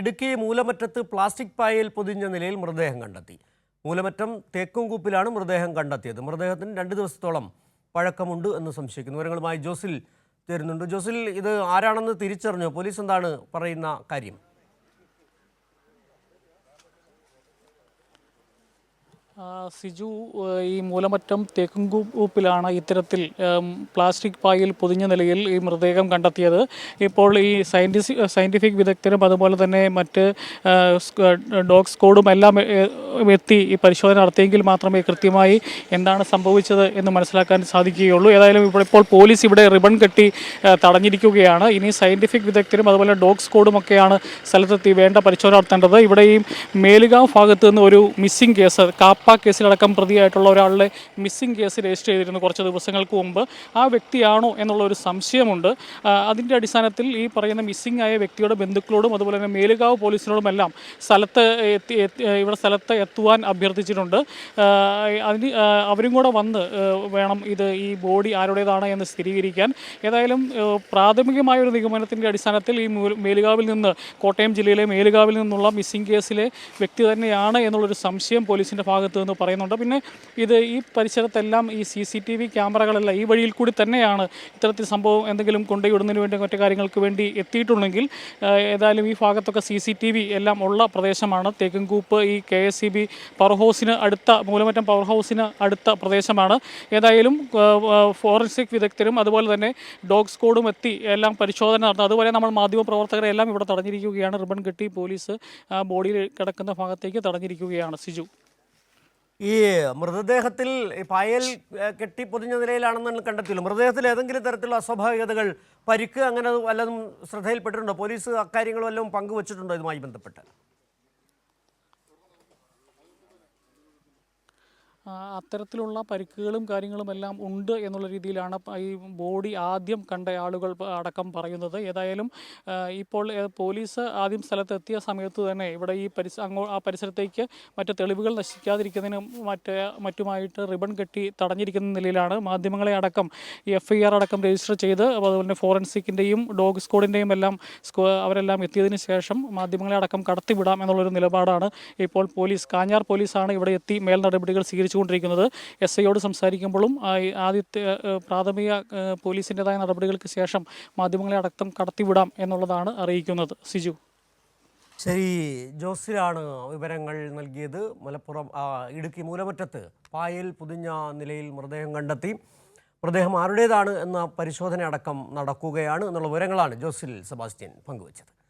Idukki മൂലമറ്റത്ത് plastic പായയിൽ പൊതിഞ്ഞ നിലയിൽ മൃതദേഹം കണ്ടെത്തി. മൂലമറ്റം തേക്കുംകൂപ്പിലാണ് മൃതദേഹം കണ്ടെത്തിയത്. മൃതദേഹത്തിന് രണ്ട് ദിവസത്തോളം പഴക്കമുണ്ട് എന്ന് സംശയിക്കുന്നു. വിവരങ്ങളുമായി ജോസിൽ ചേരുന്നുണ്ട്. ജോസിൽ ഇത് ആരാണെന്ന് തിരിച്ചറിഞ്ഞോ? പോലീസ് എന്താണ് പറയുന്ന കാര്യം? സിജു ഈ മൂലമറ്റം തേക്കുംകൂപ്പിലാണ് ഇത്തരത്തിൽ പ്ലാസ്റ്റിക് പായിൽ പൊതിഞ്ഞ നിലയിൽ ഈ മൃതദേഹം കണ്ടെത്തിയത്. ഇപ്പോൾ ഈ സയന്റിസ് സയന്റിഫിക് വിദഗ്ധരും അതുപോലെ തന്നെ മറ്റ് ഡോഗ് സ്കോഡും എല്ലാം എത്തി ഈ പരിശോധന നടത്തിയെങ്കിൽ മാത്രമേ കൃത്യമായി എന്താണ് സംഭവിച്ചത് എന്ന് മനസ്സിലാക്കാൻ സാധിക്കുകയുള്ളൂ. ഏതായാലും ഇവിടെ ഇപ്പോൾ പോലീസ് ഇവിടെ റിബൺ കെട്ടി തടഞ്ഞിരിക്കുകയാണ്. ഇനി സയന്റിഫിക് വിദഗ്ധരും അതുപോലെ ഡോഗ് സ്കോഡും ഒക്കെയാണ് സ്ഥലത്തെത്തി വേണ്ട പരിശോധന നടത്തേണ്ടത്. ഇവിടെ ഈ മേലുകാവ് ഭാഗത്ത് നിന്ന് ഒരു മിസ്സിംഗ് കേസ് കാപ്പ കേസിലടക്കം പ്രതിയായിട്ടുള്ള ഒരാളെ മിസ്സിംഗ് കേസ് രജിസ്റ്റർ ചെയ്തിരുന്നു കുറച്ച് ദിവസങ്ങൾക്ക് മുമ്പ്. ആ വ്യക്തിയാണോ എന്നുള്ള ഒരു സംശയമുണ്ട്. അതിന്റെ അടിസ്ഥാനത്തിൽ ഈ പറയുന്ന മിസ്സിംഗ് ആയ വ്യക്തിയുടെ ബന്ധുക്കളോടും അതുപോലെ തന്നെ മേലുകാവ് പോലീസിനോടുമെല്ലാം സ്ഥലത്ത് എത്തി ഇവിടെ സ്ഥലത്ത് എത്തുവാൻ അഭ്യർത്ഥിച്ചിട്ടുണ്ട്. അതിന് അവരും കൂടെ വന്ന് വേണം ഇത് ഈ ബോഡി ആരുടേതാണ് എന്ന് സ്ഥിരീകരിക്കാൻ. ഏതായാലും പ്രാഥമികമായ ഒരു നിഗമനത്തിന്റെ അടിസ്ഥാനത്തിൽ ഈ മൂല- മേലുകാവിൽ നിന്ന് കോട്ടയം ജില്ലയിലെ മേലുകാവിൽ നിന്നുള്ള മിസ്സിംഗ് കേസിലെ വ്യക്തി തന്നെയാണ് എന്നുള്ളൊരു സംശയം പോലീസിന്റെ ഭാഗത്ത് നിന്ന് പറയുന്നുണ്ട്. പിന്നെ ഇത് ഈ പരിസരത്തെല്ലാം ഈ സി സി ടി വി ക്യാമറകളെല്ലാം ഈ വഴിയിൽ കൂടി തന്നെയാണ് ഇത്തരത്തിൽ സംഭവം എന്തെങ്കിലും കൊണ്ടുവിടുന്നതിന് വേണ്ടി മറ്റു കാര്യങ്ങൾക്ക് വേണ്ടി എത്തിയിട്ടുണ്ടെങ്കിൽ ഏതായാലും ഈ ഭാഗത്തൊക്കെ സി സി ടി വി എല്ലാം ഉള്ള പ്രദേശമാണ്. തേക്കുംകൂപ്പ് ഈ K S E B power ഹൗസിന് അടുത്ത മൂലമറ്റം പവർ ഹൗസിന് അടുത്ത പ്രദേശമാണ്. ഏതായാലും ഫോറൻസിക് വിദഗ്ധരും അതുപോലെ തന്നെ ഡോഗ് സ്ക്വാഡും എത്തി എല്ലാം പരിശോധന നടന്നു അതുപോലെ നമ്മൾ മാധ്യമപ്രവർത്തകരെ എല്ലാം ഇവിടെ തടഞ്ഞിരിക്കുകയാണ്. റിബൺ കെട്ടി പോലീസ് ബോഡിയിൽ കിടക്കുന്ന ഭാഗത്തേക്ക് തടഞ്ഞിരിക്കുകയാണ് സിജു. ഈ മൃതദേഹത്തിൽ പായൽ കെട്ടി പൊതിഞ്ഞ നിലയിലാണെന്ന് കണ്ടെത്തിയല്ലോ. മൃതദേഹത്തിൽ ഏതെങ്കിലും തരത്തിലുള്ള അസ്വാഭാവികതകൾ പരിക്ക് അങ്ങനെ വല്ലതും ശ്രദ്ധയിൽപ്പെട്ടിട്ടുണ്ടോ? പോലീസ് അക്കാര്യങ്ങൾ വല്ലതും പങ്കുവച്ചിട്ടുണ്ടോ ഇതുമായി ബന്ധപ്പെട്ട്? അത്തരത്തിലുള്ള പരിക്കുകളും കാര്യങ്ങളും എല്ലാം ഉണ്ട് എന്നുള്ള രീതിയിലാണ് ഈ ബോഡി ആദ്യം കണ്ട ആളുകൾ അടക്കം പറയുന്നത്. ഏതായാലും ഇപ്പോൾ പോലീസ് ആദ്യം സ്ഥലത്തെത്തിയ സമയത്ത് തന്നെ ഇവിടെ ഈ പരിസ അങ്ങോ ആ പരിസരത്തേക്ക് മറ്റ് തെളിവുകൾ നശിക്കാതിരിക്കുന്നതിന് മറ്റ് മറ്റുമായിട്ട് റിബൺ കെട്ടി തടഞ്ഞിരിക്കുന്ന നിലയിലാണ് മാധ്യമങ്ങളെ അടക്കം എഫ് ഐ ആർ അടക്കം രജിസ്റ്റർ ചെയ്ത് അതുപോലെ തന്നെ ഫോറൻസിക്കിന്റെയും ഡോഗ് സ്ക്വാഡിന്റെയും എല്ലാം അവരെല്ലാം എത്തിയതിനു ശേഷം മാധ്യമങ്ങളെ അടക്കം കടത്തിവിടാം എന്നുള്ളൊരു നിലപാടാണ് ഇപ്പോൾ പോലീസ്. കാഞ്ഞാർ പോലീസാണ് ഇവിടെ എത്തി മേൽ നടപടികൾ സ്വീകരിച്ചുകൊണ്ടിരിക്കുന്നത് എസ് ഐയോട് സംസാരിക്കുമ്പോഴും ആദ്യത്തെ പ്രാഥമിക പോലീസിന്റെതായ നടപടികൾക്ക് ശേഷം മാധ്യമങ്ങളെ അടക്കം കടത്തിവിടാം എന്നുള്ളതാണ് അറിയിക്കുന്നത്. സിജു. ശരി ജോസിലാണ് വിവരങ്ങൾ നൽകിയത്. മലപ്പുറം ഇടുക്കി മൂലമറ്റത്ത് പായൽ പുതിഞ്ഞ നിലയിൽ മൃതദേഹം കണ്ടെത്തി. മൃതദേഹം ആരുടേതാണ് എന്ന പരിശോധന അടക്കം നടക്കുകയാണ് എന്നുള്ള വിവരങ്ങളാണ് ജോസിൽ സെബാസ്റ്റ്യൻ പങ്കുവച്ചത്.